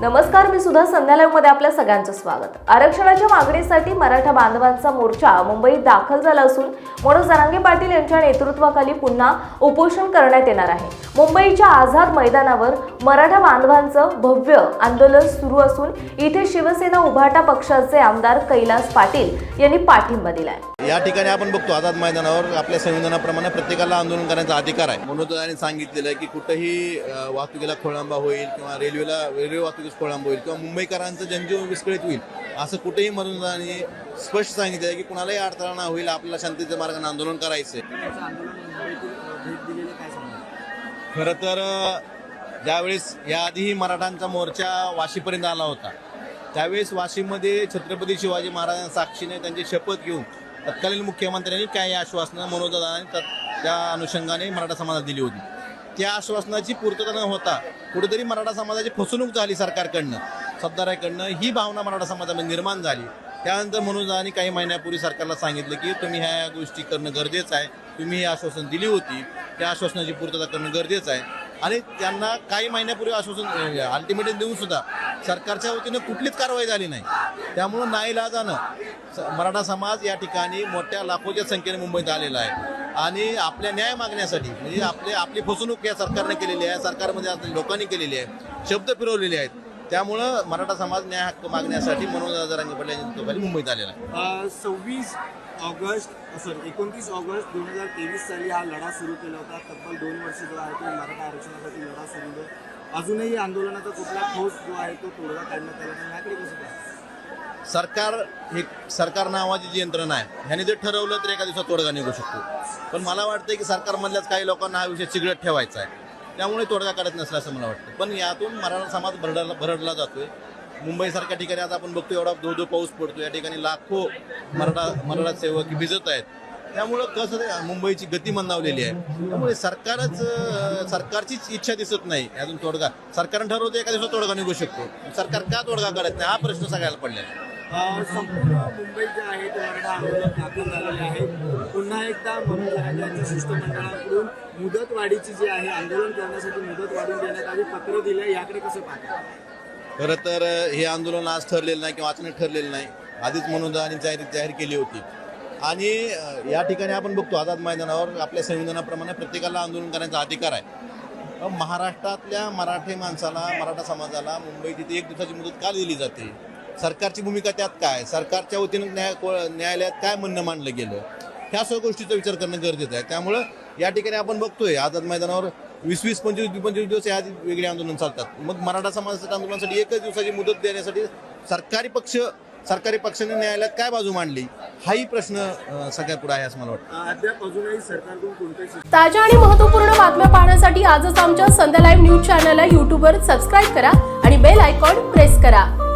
नमस्कार मी सुद्धा संध्यालयमध्ये आपल्या सगळ्यांचं स्वागत. आरक्षणाच्या मागणीसाठी मराठा बांधवांचा मोर्चा मुंबईत दाखल झाला असून मनोज जरांगे पाटील यांच्या नेतृत्वाखाली पुन्हा उपोषण करण्यात येणार आहे. मुंबईच्या आझाद मैदानावर मराठा बांधवांचं भव्य आंदोलन सुरू असून इथे शिवसेना उभाटा पक्षाचे आमदार कैलास पाटील यांनी पाठिंबा दिलाय. या ठिकाणी आपण बघतो आझाद मैदानावर आपल्या संविधानाप्रमाणे प्रत्येकाला आंदोलन करण्याचा अधिकार आहे. म्हणून सांगितलेलं आहे की कुठंही वाहतुकीला खोळंबा होईल किंवा रेल्वेला रेल्वे वाहतुकीस खोळंबा होईल किंवा मुंबईकरांचं जनजीवन विस्कळीत होईल असं कुठेही मनोजाने स्पष्ट सांगितलं आहे की कुणालाही अडथळा ना होईल आपल्याला शांतीच्या मार्गाने आंदोलन करायचं खरं तर ज्यावेळेस याआधीही मराठांचा मोर्चा वाशीपर्यंत आला होता त्यावेळेस वाशीमध्ये छत्रपती शिवाजी महाराजांच्या साक्षीने त्यांची शपथ घेऊन तत्कालीन मुख्यमंत्र्यांनी काही आश्वासनं मनोदादांनी त्या अनुषंगाने मराठा समाजात दिली होती. त्या आश्वासनाची पूर्तता न होता कुठेतरी मराठा समाजाची फसवणूक झाली सरकारकडनं. सत्ताराकडनं ही भावना मराठा समाजामध्ये निर्माण झाली. त्यानंतर मनोजांनी काही महिन्यापूर्वी सरकारला सांगितलं की तुम्ही ह्या गोष्टी करणं गरजेचं आहे. तुम्ही ही आश्वासन दिली होती. त्या आश्वासनाची पूर्तता करणं गरजेचं आहे. आणि त्यांना काही महिन्यापूर्वी आश्वासन अल्टिमेटम देऊन सुद्धा सरकारच्या वतीनं कुठलीच कारवाई झाली नाही. त्यामुळं नाईलाजानं स- मराठा समाज या ठिकाणी मोठ्या लाखोच्या संख्येने मुंबईत आलेला आहे. आणि आपल्या न्याय मागण्यासाठी म्हणजे आपले आपली फसवणूक या सरकारने केलेली आहे सरकारमध्ये लोकांनी केलेली आहे शब्द फिरवलेले आहेत. त्यामुळं मराठा समाज न्याय हक्क मागण्यासाठी मनोज जरांगे यांच्या मुंबईत आलेला आहे. सव्वीस ऑगस्ट सॉरी एकोणतीस ऑगस्ट दोन हजार तेवीस साली हा लढा सुरू केला होता. तब्बल दोन वर्ष जो आहे तो मराठा आरक्षणासाठी लढा सुरू आहे अजूनही आंदोलनाचा कुठला ठोस जो आहे तो तोडगा काढण्यात आला नाही. याकडे कसं पाहता? सरकार हे सरकार नावाची जी यंत्रणा आहे ह्याने जर ठरवलं तर एका दिवसात तोडगा निघू शकतो. पण मला वाटतं की सरकारमधल्याच काही लोकांना हा विषय चिघळत ठेवायचा आहे. त्यामुळे तोडगा काढत नसला असं मला वाटतं. पण यातून मराठा समाज भरडला भरडला जातोय. मुंबईसारख्या ठिकाणी आता आपण बघतो एवढा धो धो पाऊस पडतो या ठिकाणी लाखो मराठा मराठा सेवक भिजत आहेत. त्यामुळं कसं मुंबईची गती मंदावलेली आहे. त्यामुळे सरकारच सरकारचीच इच्छा दिसत नाही अजून तोडगा. सरकारनं ठरवतं एका दिवसात तोडगा निघू शकतो. सरकार का तोडगा काढत नाही? हा प्रश्न सगळ्याला पडलेला आहे. संपूर्ण मुंबई जे आहे ते मराठा आंदोलन दाखल झालेले आहे. पुन्हा एकदा मनोज जरांगे यांच्या शिष्टमंडळाकडून मुदतवाढीची जी आहे आंदोलन करण्यासाठी मुदत वाढून देण्यात आली पत्र दिलं याकडे कसं पाहता? खरं तर हे आंदोलन आज ठरलेलं नाही किंवा अचानक ठरलेलं नाही. आधीच मनोदानी जाहीर जाहीर केली होती. आणि या ठिकाणी आपण बघतो आझाद मैदानावर आपल्या संविधानाप्रमाणे प्रत्येकाला आंदोलन करण्याचा अधिकार आहे. महाराष्ट्रातल्या मराठी माणसाला मराठा समाजाला मुंबईत तिथे एक दिवसाची मुदत का दिली जाते? सरकारची भूमिका त्यात काय? सरकारच्या वतीनं न्याय को- न्यायालयात काय म्हणणं मांडलं गेलं? ह्या सर्व गोष्टीचा विचार करणं गरजेचं आहे. त्यामुळं या ठिकाणी आपण बघतोय आझाद मैदानावर वीस वीस पंचवीस पंचवीस दिवस या आधी वेगळे आंदोलन चालतात. मग मराठा समाजाच्या आंदोलनासाठी एकच दिवसाची मुदत देण्यासाठी सरकारी पक्ष सरकारी पक्षाने न्यायालयात काय बाजू मांडली? हाही प्रश्न अं, सगळ्यात पुढे आहे असं मला वाटतं. अ, अद्याप अजूनही सरकारकडून कोणतेही ताज्या आणि महत्त्वपूर्ण बातम्या पाहण्यासाठी आजच आमच्या संध्या लाईव्ह न्यूज चॅनलला यूट्यूबवर सबस्क्राईब करा आणि बेल आयकॉन प्रेस करा.